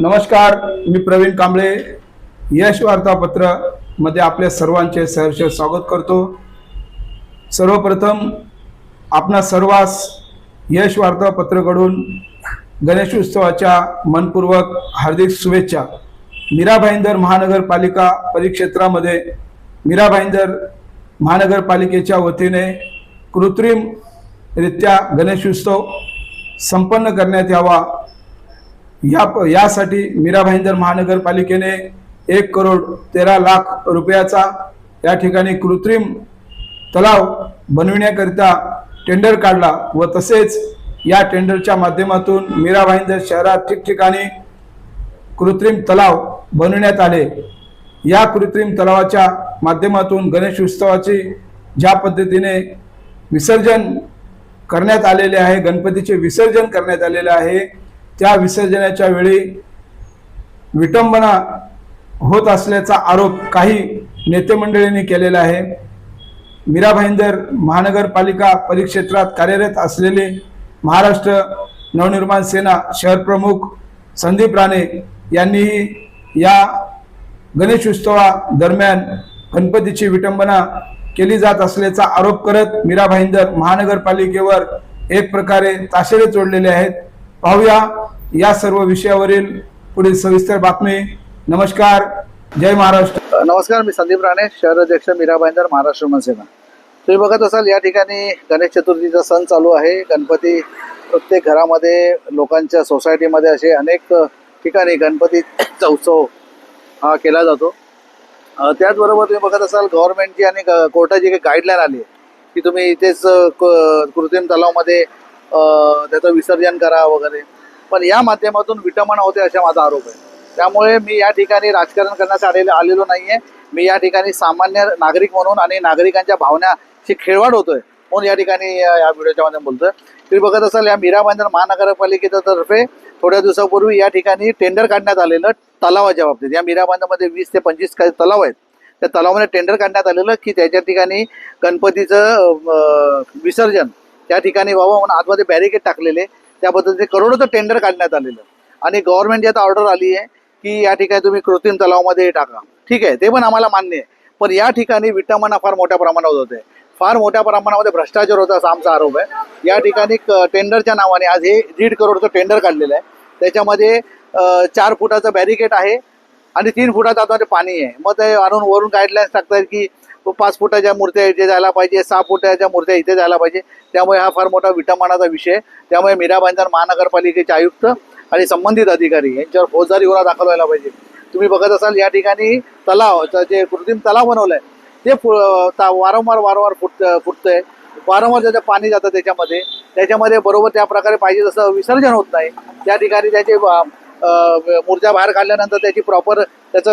नमस्कार मी प्रवीण कांबळे. यश वार्तापत्रमध्ये आपल्या सर्वांचे सहर्ष स्वागत करतो. सर्वप्रथम आपणा सर्वांस यश वार्तापत्रकडून गणेश उत्सवाच्या मनपूर्वक हार्दिक शुभेच्छा. मीरा भाईंदर महानगरपालिका परिक्षेत्रामध्ये मीरा भाईंदर महानगरपालिकेच्या वतीने कृत्रिमरित्या गणेशोत्सव संपन्न करण्यात यावा. या यासाठी मीरा भाईंदर महानगरपालिकेने एक करोड तेरा लाख रुपयाचा या ठिकाणी कृत्रिम तलाव बनविण्याकरिता टेंडर काढला व तसेच या टेंडरच्या माध्यमातून मीरा भाईंदर शहरात ठिकठिकाणी कृत्रिम तलाव बनविण्यात आले. या कृत्रिम तलावाच्या माध्यमातून गणेश उत्सवाची ज्या पद्धतीने विसर्जन करण्यात आलेले आहे गणपतीचे विसर्जन करण्यात आलेले आहे त्या विसर्जनाच्या वेळी विटंबना होत असल्याचा आरोप काही नेते मंडळींनी केलेला आहे. मीरा भाईंदर महानगरपालिका परिक्षेत्रात कार्यरत असलेले महाराष्ट्र नवनिर्माण सेना शहर प्रमुख संदीप राणे यांनीही या गणेश उत्सवा दरम्यान गणपतीची विटंबना केली जात असल्याचा आरोप करत मीरा भाईंदर महानगरपालिकेवर एक प्रकारे ताशेरे चोडलेले आहेत. पाहूया या सर्व विषयावरील पुढील सविस्तर बातमी. नमस्कार. जय महाराष्ट्र. नमस्कार मी संदीप राणे शहर अध्यक्ष मीरा भाईंदर महाराष्ट्र मनसेना तुम्ही बघत असाल या ठिकाणी गणेश चतुर्थीचा सण चालू आहे. गणपती प्रत्येक घरामध्ये लोकांच्या सोसायटीमध्ये असे अनेक ठिकाणी गणपतीचा उत्सव केला जातो. त्याचबरोबर तुम्ही बघत असाल गव्हर्नमेंटची आणि कोर्टाची काही गाईडलाईन आली आहे की तुम्ही इथेच क- कृत्रिम तलावमध्ये त्याचं विसर्जन करा वगैरे. पण या माध्यमातून विटंबना होते असा माझा आरोप आहे. त्यामुळे मी या ठिकाणी राजकारण करण्यासाठी आले- आलेलो आहे मी या ठिकाणी सामान्य नागरिक म्हणून आणि नागरिकांच्या भावनाची खेळवाड होतोय. म्हणून या ठिकाणी या व्हिडिओच्या माध्यम बोलतोय. तुम्ही बघत असाल या मीरा भाईंदर महानगरपालिकेच्या तर्फे थोड्या दिवसापूर्वी या ठिकाणी टेंडर काढण्यात आलेलं तलावाच्या बाबतीत. या मीरा भाईंदरमध्ये वीस ते पंचवीस काही तलाव आहेत. त्या तलावामध्ये टेंडर काढण्यात आलेलं की त्याच्या ठिकाणी गणपतीचं विसर्जन त्या ठिकाणी व्हावं म्हणून आतमध्ये बॅरिकेड टाकलेले. त्याबद्दल ते करोडोचं टेंडर काढण्यात आलेलं. आणि गव्हर्नमेंटची आता ऑर्डर आली आहे की या ठिकाणी तुम्ही कृत्रिम तलावामध्ये टाका. ठीक आहे ते पण आम्हाला मान्य आहे. पण या ठिकाणी विटंबना फार मोठ्या प्रमाणात आहे. फार मोठ्या प्रमाणामध्ये भ्रष्टाचार होता असा आमचा आरोप आहे. या ठिकाणी क- टेंडरच्या नावाने आज हे दीड करोडचं टेंडर काढलेलं आहे. त्याच्यामध्ये चार फुटाचं बॅरिकेड आहे आणि तीन फुटाचं आतमध्ये पाणी आहे. मग ते आणून वरून गाईडलाईन्स टाकतात की पाच फुटाच्या मूर्त्या इथे जायला पाहिजे सहा फुटाच्या मूर्त्या इथे जायला पाहिजे. त्यामुळे हा फार मोठा विटंबनाचा विषय त्यामुळे मीरा भाईंदर महानगरपालिकेचे आयुक्त आणि संबंधित अधिकारी यांच्यावर फौजदारी गुन्हा दाखल व्हायला पाहिजे. तुम्ही बघत असाल या ठिकाणी तलाव जे कृत्रिम तलाव बनवलं आहे ते फु- ता- वारंवार वारंवार फुट फुटतंय. वारंवार त्याचं पाणी जातं त्याच्यामध्ये. त्याच्यामध्ये बरोबर त्या प्रकारे पाहिजे तसं विसर्जन होत नाही. त्या ठिकाणी त्याचे मूर्त्या बाहेर काढल्यानंतर त्याची प्रॉपर त्याचं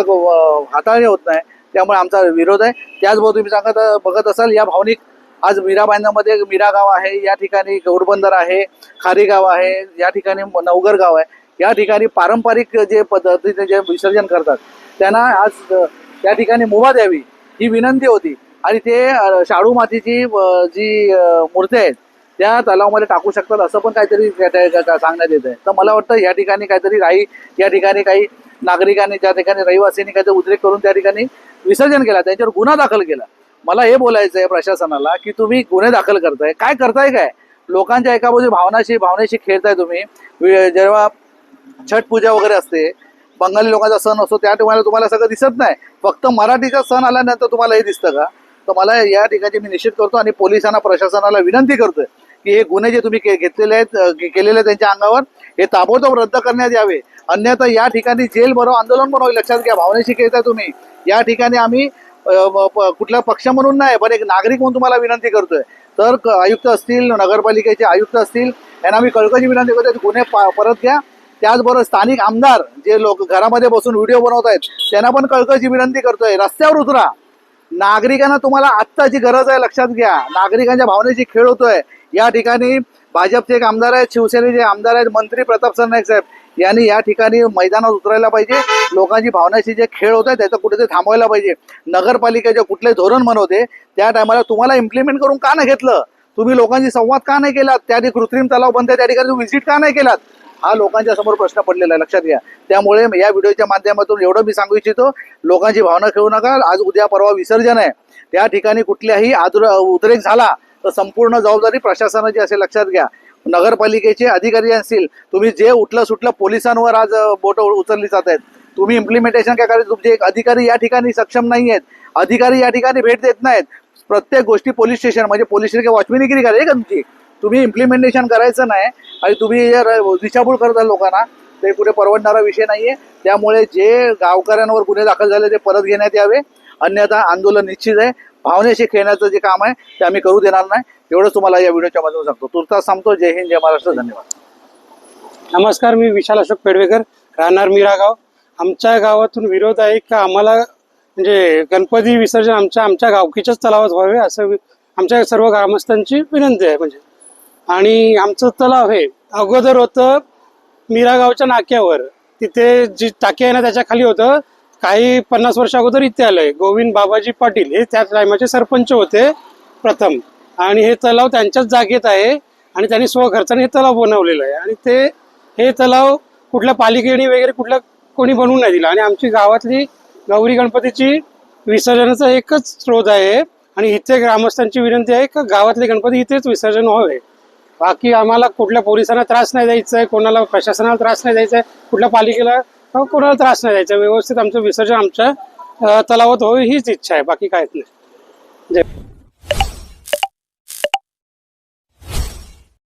हाताळणी होत नाही. त्यामुळे आमचा विरोध आहे. त्याचबरोबर तुम्ही सांगत बघत असाल या भावनिक आज मीराबाईंनामध्ये मीरा गाव आहे या ठिकाणी गौरबंदर आहे खारीगाव आहे या ठिकाणी नवगर गाव आहे. या ठिकाणी पारंपरिक जे पद्धतीने जे विसर्जन करतात त्यांना आज त्या ठिकाणी मुभा द्यावी. ही विनंती होती. आणि ते शाडू मातीची जी मूर्ती आहेत त्या तलावामध्ये टाकू शकतात असं पण काहीतरी त्या- सांगण्यात येत आहे तर मला वाटतं या ठिकाणी काहीतरी राही या ठिकाणी काही नागरिकांनी ज्या ठिकाणी रहिवासींनी काहीतरी उद्रेक करून त्या ठिकाणी विसर्जन केला त्यांच्यावर गुन्हा दाखल केला. मला हे बोलायचं आहे प्रशासनाला की तुम्ही गुन्हे दाखल करताय. काय करताय काय? लोकांच्या एका बाजू भावनाशी भावनेशी खेळताय तुम्ही. जेव्हा छठ पूजा वगैरे असते बंगाली लोकांचा सण असतो त्या ठिकाणी तुम्हाला सगळं दिसत नाही. फक्त मराठीचा सण आल्यानंतर तुम्हाला हे दिसतं का? तर मला या ठिकाणी मी निश्चित करतो आणि पोलिसांना प्रशासनाला विनंती करतोय की हे गुन्हे जे तुम्ही के- घेतलेले आहेत केलेले आहेत त्यांच्या अंगावर हे ताबडतोब रद्द करण्यात यावे. अन्यथा या ठिकाणी जेल भरो आंदोलन पण होईल लक्षात घ्या. भावनेशी खेळताय तुम्ही. या ठिकाणी आम्ही प- कुठला पक्ष म्हणून नाही पण एक नागरिक म्हणून तुम्हाला विनंती करतोय. तर क- आयुक्त असतील नगरपालिकेचे आयुक्त असतील यांना मी कळकळची विनंती करतोय गुन्हे पा- परत घ्या. त्याचबरोबर स्थानिक आमदार जे लोक घरामध्ये बसून व्हिडिओ बनवत आहेत त्यांना पण कळकळची विनंती करतोय. रस्त्यावर उतरा. नागरिकांना तुम्हाला आत्ताची गरज आहे लक्षात घ्या. नागरिकांच्या भावनेची खेळ होतोय. या ठिकाणी भाजपचे एक आमदार आहेत शिवसेनेचे आमदार आहेत मंत्री प्रताप सरनाईक साहेब. यांनी या ठिकाणी मैदानात उतरायला पाहिजे. लोकांची भावनाशी जे खेळ होत आहे त्याचं कुठेतरी थांबवायला पाहिजे. नगरपालिकेचे कुठले धोरण बनवते त्या टायमाला तुम्हाला इम्प्लिमेंट करून का नाही घेतलं? तुम्ही लोकांशी संवाद का नाही केलात? त्या ठिकाणी कृत्रिम तलाव बंद त्या ठिकाणी तुम्ही व्हिजिट का नाही केलात? हा लोकांच्या समोर प्रश्न पडलेला आहे लक्षात घ्या. त्यामुळे या व्हिडिओच्या माध्यमातून एवढं मी सांगू इच्छितो लोकांची भावना खेळू नका आज उद्या परवा विसर्जन आहे. त्या ठिकाणी कुठल्याही आदर उद्रेक झाला तर संपूर्ण जबाबदारी प्रशासनाची असेल लक्षात घ्या. नगरपालिकेचे अधिकारी असतील तुम्ही जे उठलं सुटलं पोलिसांवर आज बोट उचलली जात आहेत. तुम्ही इम्प्लिमेंटेशन काय करायचं? तुमचे एक अधिकारी या ठिकाणी सक्षम नाही आहेत. अधिकारी या ठिकाणी भेट देत नाहीत. प्रत्येक गोष्टी पोलीस स्टेशन म्हणजे पोलीस स्टेशन वॉचमिनीगिरी करायची का तुमची? तुम्ही इम्प्लिमेंटेशन करायचं नाही आणि तुम्ही दिशाभूल करता लोकांना ते कुठे परवडणारा विषय नाहीये. त्यामुळे जे गावकऱ्यांवर गुन्हे दाखल झाले ते परत घेण्यात यावे. अन्यथा आंदोलन निश्चित आहे. भावनेशी खेळण्याचं जे काम आहे ते आम्ही करू देणार नाही. एवढंच तुम्हाला या व्हिडिओच्या माध्यमातून सांगतो. तुर्तास सांगतो. जय हिंद जय महाराष्ट्र धन्यवाद. नमस्कार मी विशाल अशोक पेडवेकर. राहणार मीरागाव आमच्या गावातून विरोध आहे का आम्हाला म्हणजे गणपती विसर्जन आमच्या आमच्या गावकीच्याच तलावात व्हावे असं आमच्या सर्व ग्रामस्थांची विनंती आहे म्हणजे. आणि आमचं तलाव हे अगोदर होतं मीरागावच्या नाक्यावर. तिथे जी टाकी आहे ना त्याच्याखाली होतं. काही पन्नास वर्ष अगोदर इथे आलंय. गोविंद बाबाजी पाटील हे त्या टायमाचे सरपंच होते प्रथम. आणि हे तलाव त्यांच्याच जागेत आहे आणि त्यांनी स्वखर्चाने हे तलाव बनवलेलं आहे. आणि ते हे तलाव कुठल्या पालिकेने वगैरे कुठल्या कोणी बनवून नाही दिलं. आणि आमची गावातली गौरी गणपतीची विसर्जनाचा एकच स्रोत आहे. आणि इथे ग्रामस्थांची विनंती आहे का गावातले गणपती इथेच विसर्जन व्हावे. बाकी आम्हाला कुठल्या पोलिसांना त्रास नाही द्यायचा आहे कोणाला प्रशासनाला त्रास नाही द्यायचा आहे कुठल्या पालिकेला कोणाला त्रास नाही द्यायचा. व्यवस्थित आमचं विसर्जन आमच्या तलावात होईल हीच इच्छा आहे. बाकी काहीच नाही.